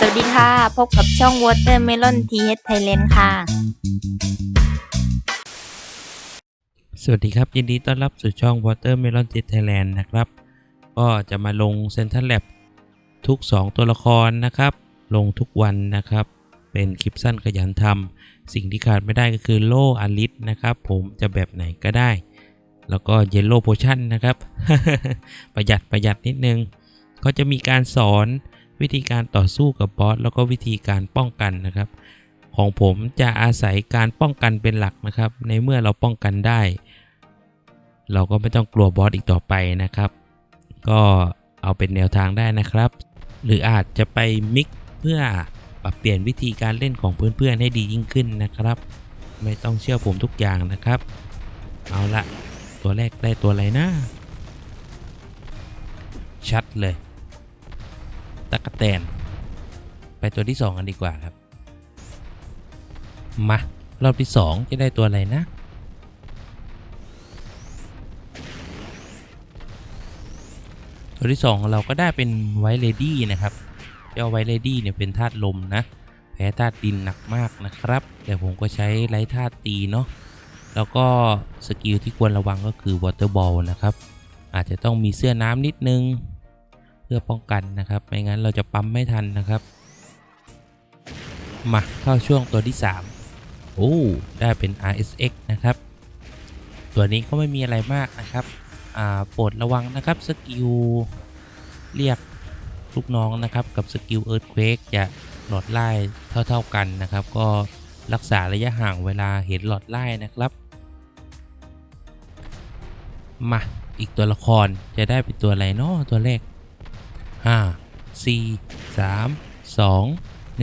สวัสดีค่ะ พบกับช่อง Watermelon TH Thailand ค่ะ สวัสดีครับ ยินดีต้อนรับสู่ช่อง Watermelon Jet Thailand นะครับ ก็จะมาลง Central Lab ทุก 2 ตัวละครนะครับ ลงทุกวันนะครับ เป็นคลิปสั้นขยันทำสิ่งที่ขาดไม่ได้ก็คือโล่อลิสนะครับ ผมจะแบบไหนก็ได้ แล้วก็เยลโล่โพชั่นนะครับ ประหยัดประหยัดนิดนึง ก็จะมีการสอน วิธีการต่อสู้กับบอสแล้วก็วิธีการป้องกันนะครับ ของผมจะอาศัยการป้องกันเป็นหลักนะครับ ในเมื่อเราป้องกันได้ เราก็ไม่ต้องกลัวบอสอีกต่อไปนะครับ ก็เอาเป็นแนวทางได้นะครับ หรืออาจจะไปมิกเพื่อปรับเปลี่ยนวิธีการเล่นของเพื่อนๆให้ดียิ่งขึ้นนะครับ ไม่ต้องเชื่อผมทุกอย่างนะครับ เอาละตัวแรกได้ตัวอะไรนะ ชัดเลย ตะกะแตน ไปตัวที่ 2 กันดีกว่าครับ มารอบที่ 2 จะได้ตัวอะไรนะตัวที่2ของเราก็ได้เป็นไวเลดี้นะครับ เจ้าไวเลดี้เนี่ยเป็นธาตุลมนะ แพ้ธาตุดินหนักมากนะครับ แต่ผมก็ใช้ไร้ธาตุตีเนาะ แล้วก็สกิลที่ควรระวังก็คือวอเตอร์บอลนะครับ อาจจะต้องมีเสื้อน้ำนิดนึง พื่อป้องกันนะครับ ไม่งั้นเราจะปั๊มไม่ทันนะครับ มาเข้าช่วงตัวที่ 3 โอ้ ได้เป็น RSX นะครับ ตัวนี้ก็ไม่มีอะไรมากนะครับ อ่า โปรดระวังนะครับ สกิลเรียกลูกน้องนะครับ กับสกิล Earthquake จะหลอดไล่เท่า ๆกันนะครับ ก็รักษาระยะห่างเวลาเห็นหลอดไล่นะครับ มา อีกตัวละครจะได้เป็นตัวอะไรเนาะตัวแรก 5 4 3 2 1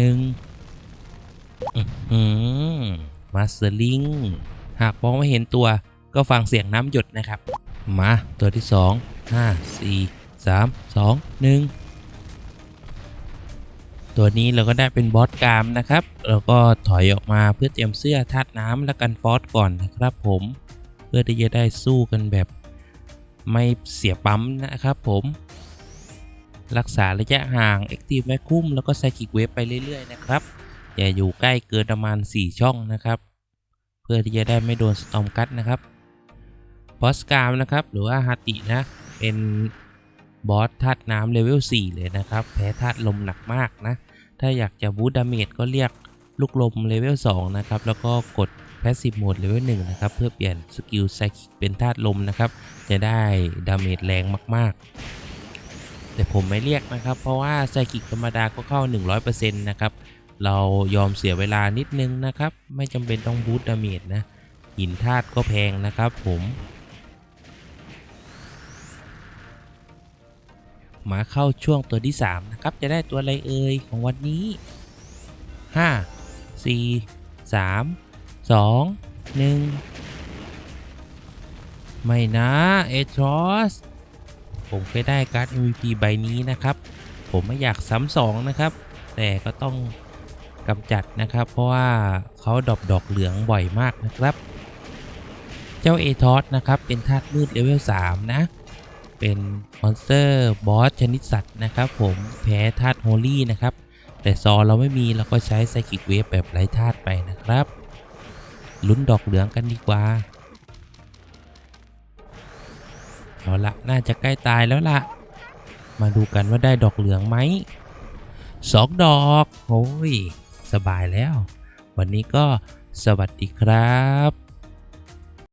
อืมมาสเตอร์ลิงหากมองไม่เห็นตัวก็ฟังเสียงน้ำหยดนะครับ มาตัวที่2 5 4 3 2 1ตัวนี้เราก็ได้เป็นบอสกามนะครับแล้วก็ถอยออกมาเพื่อเตรียมเสื้อธาตุน้ำและกันฟอสก่อนนะครับผม เพื่อที่จะได้สู้กันแบบไม่เสียปั๊มนะครับผม รักษาระยะห่าง Active Vacuum แล้วก็ Psychic Wave ไปเรื่อย ๆ นะครับ อย่าอยู่ใกล้เกินประมาณ 4 ช่องนะครับ เพื่อที่จะได้ไม่โดนสตอมกัดนะครับบอสกามนะครับ หรือว่าฮาตินะ เป็นบอสธาตุน้ำเลเวล 4 เลยนะครับ แพ้ธาตุลมหนักมากนะ ถ้าอยากจะบูตดาเมจก็เรียกลูกลมเลเวล 2 นะครับ แล้วก็กด Passive Mode เลเวล 1 นะครับ เพื่อเปลี่ยนสกิลไซคิกเป็นธาตุลมนะครับ จะได้ดาเมจแรงมาก ๆ แต่ผมไม่เรียกนะครับ เพราะว่าไซคิกธรรมดาก็เข้า 100%นะครับ เรายอมเสียเวลานิดนึงนะครับ ไม่จำเป็นต้องบูตดาเมจนะ หินธาตุก็แพงนะครับผมมาเข้าช่วงตัวที่ 3 นะครับ จะได้ตัวอะไรเอ่ยของวันนี้ 5 4 3 2 1 ไม่นะ เอทรอส ผมเคยได้การ์ด MVP ใบนี้นะครับ ผมไม่อยากซ้ำสองนะครับ แต่ก็ต้องกำจัดนะครับ เพราะว่าเขาดอกดอกเหลืองบ่อยมากนะครับ เจ้าเอทอสนะครับ เป็นธาตุมืดเลเวล3นะ เป็นมอนสเตอร์บอสชนิดสัตว์นะครับ ผมแพ้ธาตุโฮลี่นะครับ แต่ซอเราไม่มีเราก็ใช้ไซคิกเวฟแบบไร้ธาตุไปนะครับลุ้นดอกเหลืองกันดีกว่า เอาละน่าจะใกล้ตายแล้วละมาดูกันว่าได้ดอกเหลืองไหมสองดอกโอ้ยสบายแล้ว วันนี้ก็สวัสดีครับ